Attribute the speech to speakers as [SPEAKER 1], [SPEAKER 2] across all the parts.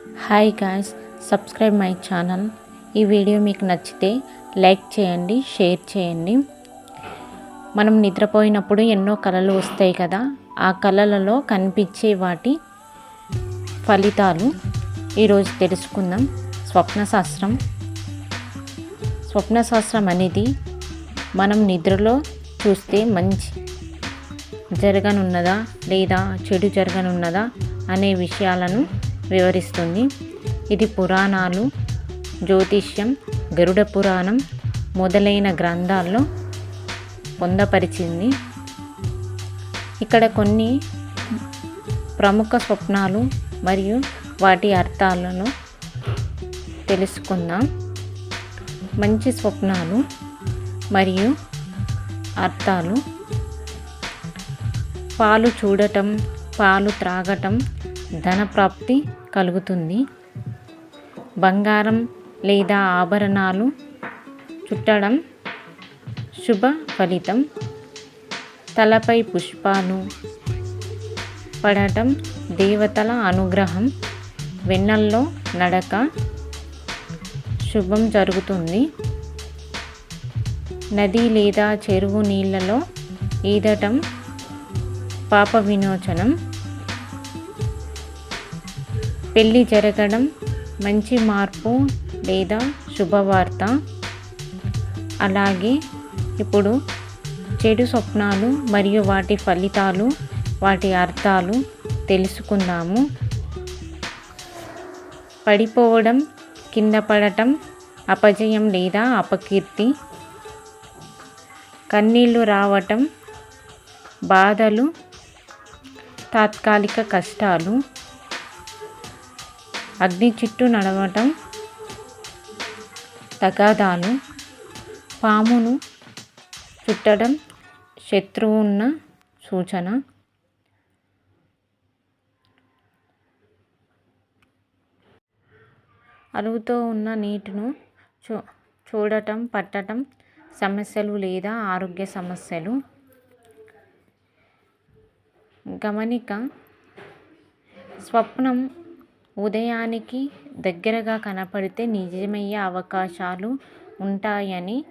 [SPEAKER 1] Hi guys subscribe my channel ఈ video మీకు నచ్చితే లైక్ చేయండి షేర్ చేయండి. మనం నిద్రపోయినప్పుడు ఎన్నో కళలు వస్తాయి కదా ఆ కళలలో కనిపించే వాటి ఫలితాలు ఈరోజు తెలుసుకుందాం. స్వప్న శాస్త్రం. స్వప్న శాస్త్రం అనేది మనం నిద్రలో చూస్తే మంచి జరగనున్నదా లేదా చెడు జరగనున్నదా అనే విషయాలను వివరిస్తుంది. ఇది పురాణాలు జ్యోతిష్యం గరుడ పురాణం మొదలైన గ్రంథాల్లో పొందపరిచింది. ఇక్కడ కొన్ని ప్రముఖ స్వప్నాలు మరియు వాటి అర్థాలను తెలుసుకుందాం. మంచి స్వప్నాలు మరియు అర్థాలు. పాలు చూడటం పాలు త్రాగటం ధనప్రాప్తి కలుగుతుంది. బంగారం లేదా ఆభరణాలు చుట్టడం శుభ ఫలితం. తలపై పుష్పాలు పడటం దేవతల అనుగ్రహం. వెన్నల్లో నడక శుభం జరుగుతుంది. నది లేదా చెరువు నీళ్ళలో ఈదటం పాప విమోచనం. పెళ్ళి జరగడం మంచి మార్పు లేదా శుభవార్త. అలాగే ఇప్పుడు చెడు స్వప్నాలు మరియు వాటి ఫలితాలు వాటి అర్థాలు తెలుసుకుందాము పడిపోవడం కింద పడటం అపజయం లేదా అపకీర్తి కన్నీళ్ళు రావటం బాధలు తాత్కాలిక కష్టాలు అగ్ని చుట్టూ నడవటం తగాదాలు పామును చుట్టడం శత్రువున్న సూచన. అరువుతో ఉన్న నీటిను చూ చూడటం పట్టటం సమస్యలు లేదా ఆరోగ్య సమస్యలు. గమనిక స్వప్నం ఉదయానికి దగ్గరగా కనపడితే నిజమయ్యే అవకాశాలు ఉంటాయని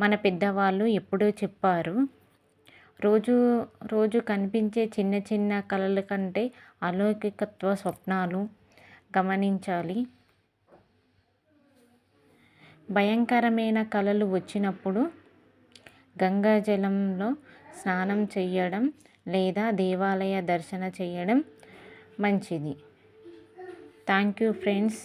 [SPEAKER 1] మన పెద్దవాళ్ళు ఎప్పుడో చెప్పారు. రోజు రోజు కనిపించే చిన్న చిన్న కళల కంటే అలౌకికత్వ స్వప్నాలు గమనించాలి. భయంకరమైన కళలు వచ్చినప్పుడు గంగాజలంలో స్నానం చేయడం లేదా దేవాలయ దర్శన చేయడం మంచిది. Thank you friends